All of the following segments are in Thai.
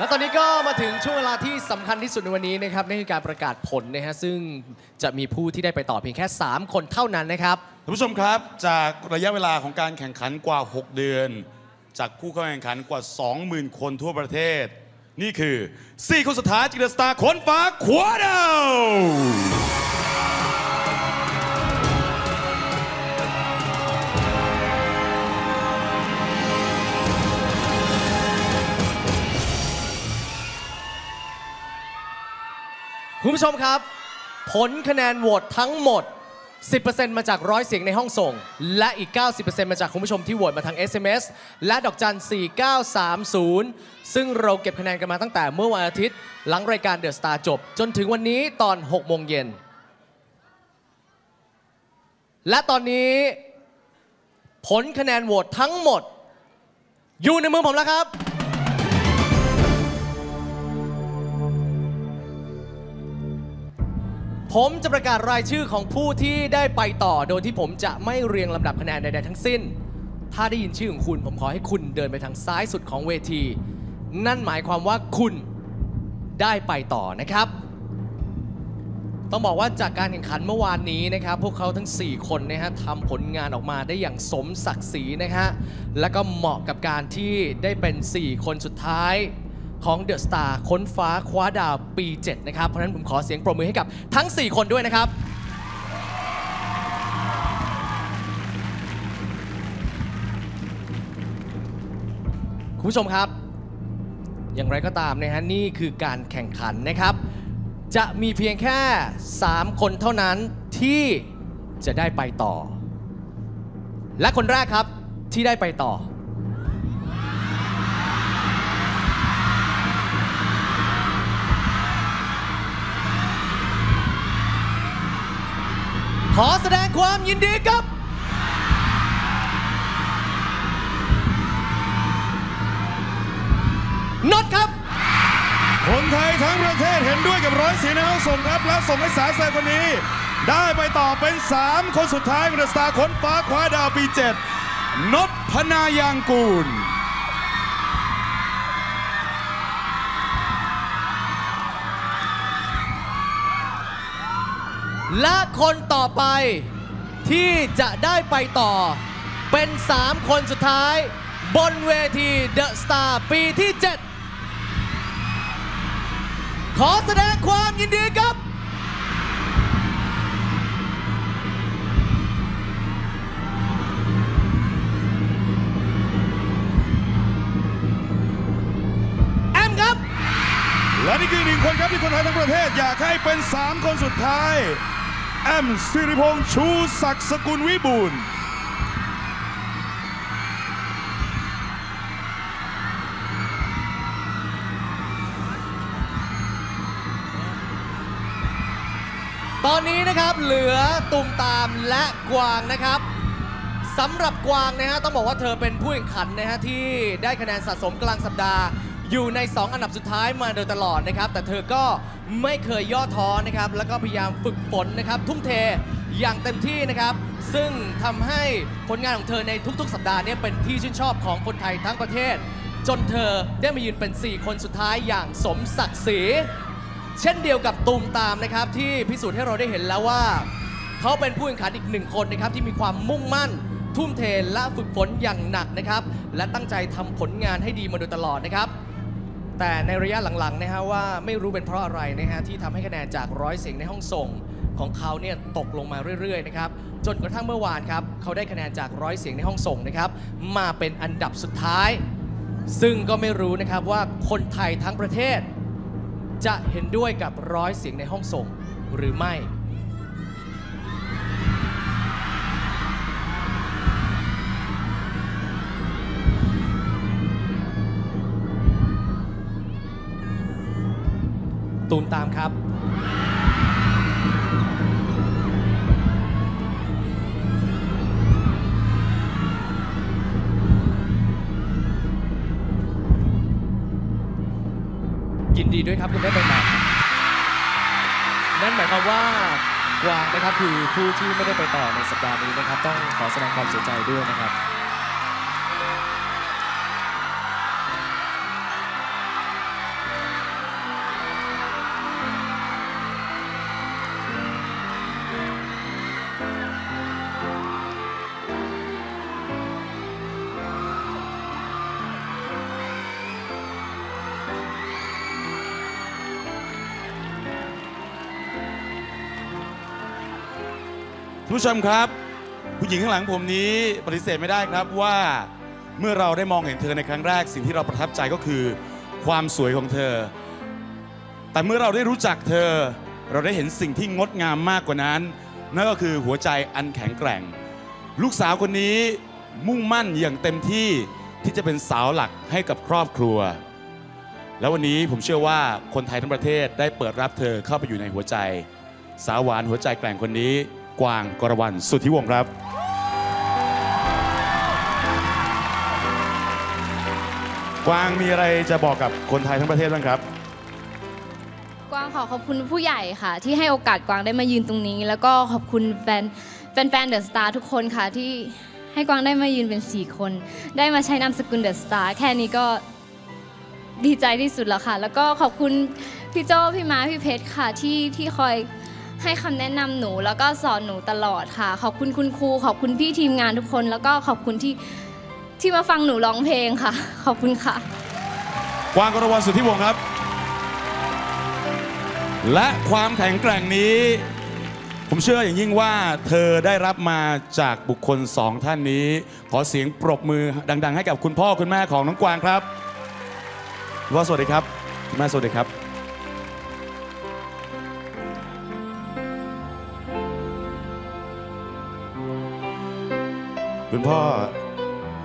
และตอนนี้ก็มาถึงช่วงเวลาที่สำคัญที่สุดในวันนี้นะครับนั่นคือการประกาศผลนะฮะซึ่งจะมีผู้ที่ได้ไปต่อเพียงแค่ 3 คนเท่านั้นนะครับท่านผู้ชมครับจากระยะเวลาของการแข่งขันกว่า 6 เดือน จากผู้เข้าแข่งขันกว่า 20,000 คนทั่วประเทศ นี่คือ 4 คนสุดท้ายจิตสตาร์คนฟ้าขวาดาว คุณผู้ชมครับ ผลคะแนนโหวตทั้งหมด 10%มาจากร้อยเสียงในห้องส่ง และอีก 90%มาจากคุณผู้ชมที่โหวตมาทาง SMS และดอกจัน 4930 ซึ่งเราเก็บคะแนนกันมาตั้งแต่เมื่อวันอาทิตย์ หลังรายการเดอะสตาร์จบ จนถึงวันนี้ตอน 6 โมงเย็น และตอนนี้ ผลคะแนนโหวตทั้งหมด อยู่ในมือผมแล้วครับ ผมจะประกาศรายชื่อของผู้ที่ได้ไปต่อ โดยที่ผมจะไม่เรียงลำดับคะแนนใดๆทั้งสิ้น ถ้าได้ยินชื่อของคุณ ผมขอให้คุณเดินไปทางซ้ายสุดของเวที นั่นหมายความว่าคุณได้ไปต่อนะครับ ต้องบอกว่าจากการแข่งขันเมื่อวานนี้นะครับ พวกเขาทั้ง 4 คนนะฮะทำผลงานออกมาได้อย่างสมศักดิ์ศรีนะฮะ และก็เหมาะกับการที่ได้เป็น 4 คนสุดท้าย ของเดอะสตาร์ค้นฟ้าคว้าดาวปี 7 นะครับ เพราะฉะนั้นผมขอเสียงปรบมือให้กับทั้ง 4 คนด้วยนะครับ คุณผู้ชมครับ อย่างไรก็ตามนะฮะนี่คือการแข่งขันนะครับ จะมีเพียงแค่ 3 คนเท่านั้นที่จะได้ไปต่อ และคนแรกครับที่ได้ไปต่อ ขอแสดงความยินดีกับนดครับ คนไทยทั้งประเทศเห็นด้วยกับร้อยเสียงในห้องส่งครับ และส่งให้สาแซคนนี้ ได้ไปต่อเป็น 3 คนสุดท้ายของเดอะสตาร์คนฟ้าคว้าดาวปี 7นพพนายางกูล และคนต่อไปที่จะได้ไปต่อ เป็น 3 คนสุดท้าย บนเวทีเดอะสตาร์ปีที่ 7 ขอแสดงความยินดีกับ แอมครับ และนี่คือหนึ่งคนครับที่คนไทยทั้งประเทศอยากให้เป็น 3 คนสุดท้าย แอมสิริพงษ์ชูศักดิ์สกุลวิบูลย์ตอนนี้นะครับเหลือตุ่มตามและกวางนะครับสำหรับกวางนะฮะต้องบอกว่าเธอเป็นผู้แข่งขันนะฮะที่ได้คะแนนสะสมกลางสัปดาห์ อยู่ใน 2 อันดับสุดท้ายมาโดยตลอดนะครับ แต่เธอก็ไม่เคยย่อท้อนะครับ แล้วก็พยายามฝึกฝนนะครับ ทุ่มเทอย่างเต็มที่นะครับ ซึ่งทำให้ผลงานของเธอในทุกๆ สัปดาห์เนี้เป็นที่ชื่นชอบของคนไทยทั้งประเทศ จนเธอได้มายืนเป็น 4 คนสุดท้ายอย่างสมศักดิ์ศรีเช่นเดียวกับตูมตามนะครับ ที่พิสูจน์ให้เราได้เห็นแล้วว่า เขาเป็นผู้แข่งขันอีกหนึ่งคนนะครับ ที่มีความมุ่งมั่น ทุ่มเทและฝึกฝนอย่างหนักนะครับ และตั้งใจทำผลงานให้ดีมาโดยตลอดนะครับ แต่ในระยะหลังๆนะฮะว่าไม่รู้เป็นเพราะอะไรนะฮะที่ทำให้คะแนนจากร้อยเสียงในห้องส่งของเขาเนี่ยตกลงมาเรื่อยๆนะครับจนกระทั่งเมื่อวานครับเขาได้คะแนนจากร้อยเสียงในห้องส่งนะครับมาเป็นอันดับสุดท้าย ซึ่งก็ไม่รู้นะครับว่าคนไทยทั้งประเทศ จะเห็นด้วยกับร้อยเสียงในห้องส่งหรือไม่ ตูมตามครับยินดีด้วยครับคุณได้ไปใหม่นั่นหมายความว่ากวางนะครับคือผู้ที่ไม่ได้ไปต่อในสัปดาห์นี้นะครับ ต้องขอแสดงความเสียใจด้วยนะครับ ผู้ชมครับ ผู้หญิงข้างหลังผมนี้ปฏิเสธไม่ได้ครับว่าเมื่อเราได้มองเห็นเธอในครั้งแรก สิ่งที่เราประทับใจก็คือความสวยของเธอ แต่เมื่อเราได้รู้จักเธอ เราได้เห็นสิ่งที่งดงามมากกว่านั้น นั่นก็คือหัวใจอันแข็งแกร่ง ลูกสาวคนนี้มุ่งมั่นอย่างเต็มที่ที่จะเป็นสาวหลักให้กับครอบครัว แล้ววันนี้ผมเชื่อว่าคนไทยทั้งประเทศได้เปิดรับเธอเข้าไปอยู่ในหัวใจ สาวหวานหัวใจแกร่งคนนี้ กวางกรวรรณสุทธิวงศ์ครับกวางมีอะไรจะบอกกับคนไทยทั้งประเทศบ้างครับ กวางขอขอบคุณผู้ใหญ่ค่ะ ที่ให้โอกาสกวางได้มายืนตรงนี้ แล้วก็ขอบคุณแฟนแฟนเดอะสตาร์ทุกคนค่ะที่ให้กวางได้มายืนเป็น 4 คน ได้มาใช้นามสกุลเดอะสตาร์แค่นี้ก็ดีใจที่สุดแล้วค่ะ แล้วก็ขอบคุณพี่โจ้พี่ม้าพี่เพชรค่ะที่ที่คอย ให้คำแนะนำหนูแล้วก็สอนหนูตลอดค่ะ ขอบคุณคุณครู ขอบคุณพี่ทีมงานทุกคน แล้วก็ขอบคุณที่ที่มาฟังหนูร้องเพลงค่ะ ขอบคุณค่ะ กวางกรวรรณสุทธิวงศ์ครับ และความแข็งแกร่งนี้ ผมเชื่ออย่างยิ่งว่าเธอได้รับมาจากบุคคลสองท่านนี้ ขอเสียงปรบมือดัง ๆ ให้กับคุณพ่อคุณแม่ของน้องกวางครับคุณพ่อสวัสดีครับคุณแม่สวัสดีครับ คุณพ่อ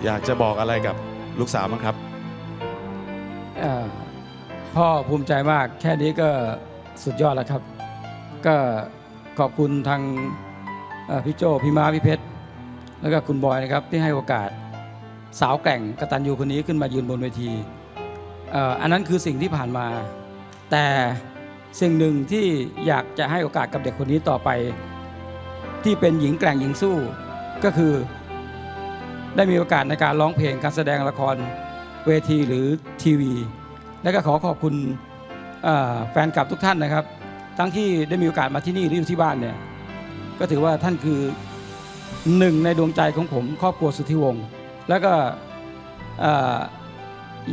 อยากจะบอกอะไรกับลูกสาวบ้งครับพ่อภูมิใจมากแค่นี้ก็สุดยอดแล้วครับ ก็ขอบคุณทางพี่โจพี่มาพี่เพชรแล้วก็คุณบอยนะครับที่ให้โอกาสสาวแกร่งกตัญญูคนนี้ขึ้นมายืนบนเวทีอันนั้นคือสิ่งที่ผ่านมา แต่สิ่งหนึ่งที่อยากจะให้โอกาสกับเด็กคนนี้ต่อไป ที่เป็นหญิงแกร่งหญิงสู้ก็คือ ได้มีโอกาสในการร้องเพลงการแสดงละครเวทีหรือทีวี และก็ขอขอบคุณแฟนคลับทุกท่านนะครับ ทั้งที่ได้มีโอกาสมาที่นี่หรืออยู่ที่บ้านเนี่ยก็ถือว่าท่านคือหนึ่งในดวงใจของผมครอบครัวสุทธิวงศ์แล้วก็เอ่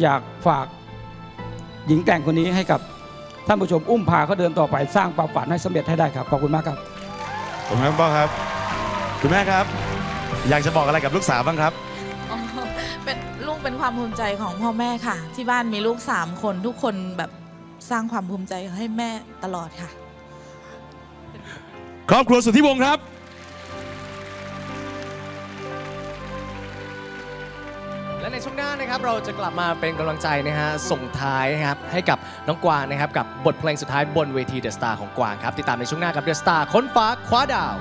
อยากฝากหญิงแก่งคนนี้ให้กับท่านผู้ชมอุ้มพาเขาเดินต่อไปสร้างความฝันให้สำเร็จให้ได้ครับ ขอบคุณมากครับ ผมครับพ่อครับ คุณแม่ครับ อยากจะบอกอะไรกับลูกสาวบ้างครับ อ๋อเป็นลูกเป็นความภูมิใจของพ่อแม่ค่ะ ที่บ้านมีลูกสามคนทุกคนแบบสร้างความภูมิใจให้แม่ตลอดค่ะ ครอบครัวสุทธิวงศ์ครับ และในช่วงหน้านะครับเราจะกลับมาเป็นกำลังใจนะฮะส่งท้ายนะครับให้กับน้องกวางนะครับกับบทเพลงสุดท้ายบนเวทีเดอะสตาร์ของกวางครับติดตามในช่วงหน้ากับเดอะสตาร์ค้นฟ้าคว้าดาว